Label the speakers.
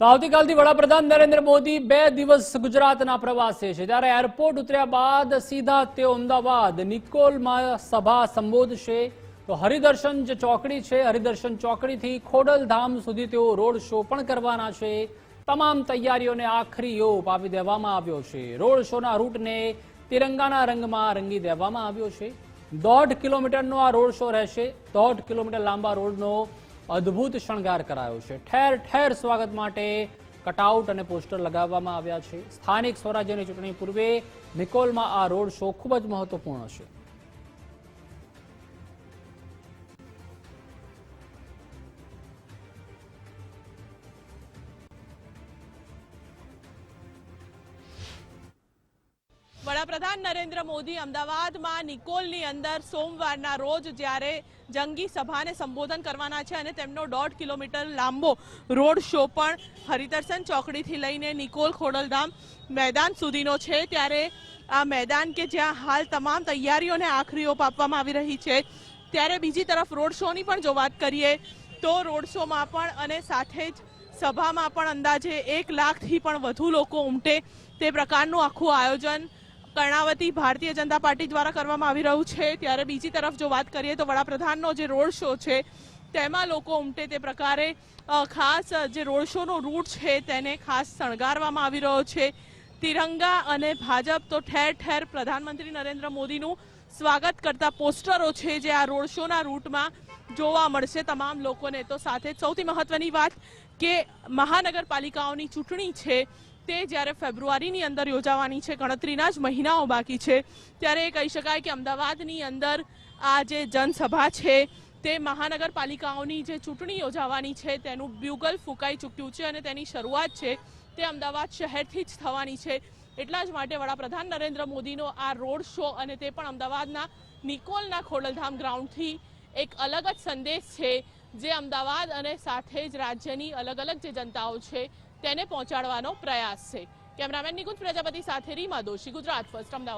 Speaker 1: તો આવતીકાલથી વડાપ્રધાન નરેન્દ્ર મોદી બે દિવસ ગુજરાતના પ્રવાસે છે. ત્યારે એરપોર્ટ ઉતર્યા બાદ સીધા તેઓ અમદાવાદ, નિકોલમાં સભા સંબોધશે. તો હરિદર્શન જે ચોકડી છે, હરિદર્શન ચોકડીથી ખોડલધામ સુધી તેઓ રોડ શો પણ કરવાના છે. તમામ તૈયારીઓને આખરી ઓપ આપી દેવામાં આવ્યો છે. રોડ શોના રૂટને તિરંગાના રંગમાં રંગી દેવામાં આવ્યો છે. દોઢ કિલોમીટરનો આ રોડ શો રહેશે. દોઢ કિલોમીટર લાંબા રોડનો અદ્ભુત શણગાર કરાયો છે. ઠેર ઠેર સ્વાગત માટે કટઆઉટ અને પોસ્ટર લગાવવામાં આવ્યા છે. સ્થાનિક સ્વરાજ્યની ચૂંટણી પૂર્વે નિકોલમાં આ રોડ શો ખૂબ જ મહત્વપૂર્ણ છે.
Speaker 2: વડાપ્રધાન નરેન્દ્ર મોદી અમદાવાદમાં નિકોલની અંદર સોમવારના રોજ જ્યારે જંગી સભાને સંબોધન કરવાના છે અને તેમનો દોઢ કિલોમીટર લાંબો રોડ શો પણ હરિદર્શન ચોકડીથી લઈને નિકોલ ખોડલધામ મેદાન સુધીનો છે, ત્યારે આ મેદાન કે જ્યાં હાલ તમામ તૈયારીઓને આખરી ઓપ આપવામાં આવી રહી છે. ત્યારે બીજી તરફ રોડ શોની પણ જો વાત કરીએ, તો રોડ શોમાં પણ અને સાથે જ સભામાં પણ અંદાજે એક લાખથી પણ વધુ લોકો ઉમટે તે પ્રકારનું આખું આયોજન કર્ણાવતી ભારતીય જનતા પાર્ટી દ્વારા કરવામાં આવી રહ્યું છે. ત્યારે બીજી તરફ જો વાત કરીએ તો વડાપ્રધાનનો જે રોડ શો છે, તેમાં લોકો ઉમટે તે પ્રકારે ખાસ જે રોડ શોનો રૂટ છે તેને ખાસ શણગારવામાં આવી રહ્યો છે. તિરંગા અને ભાજપ તો ઠેર ઠેર પ્રધાનમંત્રી નરેન્દ્ર મોદીનું સ્વાગત કરતા પોસ્ટરો છે જે આ રોડ શોના રૂટમાં જોવા મળશે તમામ લોકોને. તો સાથે સૌથી મહત્વની વાત કે મહાનગરપાલિકાઓની ચૂંટણી છે. તે જ્યારે ફેબ્રુઆરીની અંદર યોજાવાની છે, ગણતરીના જ મહિનાઓ બાકી છે, ત્યારે એ કહી શકાય કે અમદાવાદની અંદર આ જે જનસભા છે, તે મહાનગરપાલિકાઓની જે ચૂંટણી યોજાવાની છે, તેનું બ્યુગલ ફૂંકાઈ ચૂક્યું છે અને તેની શરૂઆત છે, તે અમદાવાદ શહેરથી જ થવાની છે. એટલા જ માટે વડાપ્રધાન નરેન્દ્ર મોદીનો આ રોડ શો અને તે પણ અમદાવાદના નિકોલના ખોડલધામ ગ્રાઉન્ડથી એક અલગ જ સંદેશ છે, જે અમદાવાદ અને સાથે જ રાજ્યની અલગ અલગ જે જનતાઓ છે તેને પહોંચાડવાનો પ્રયાસ છે. કેમેરામેન નિકુંજ પ્રજાપતિ સાથે રીમા દોશી ગુજરાત ફર્સ્ટ અમદાવાદ.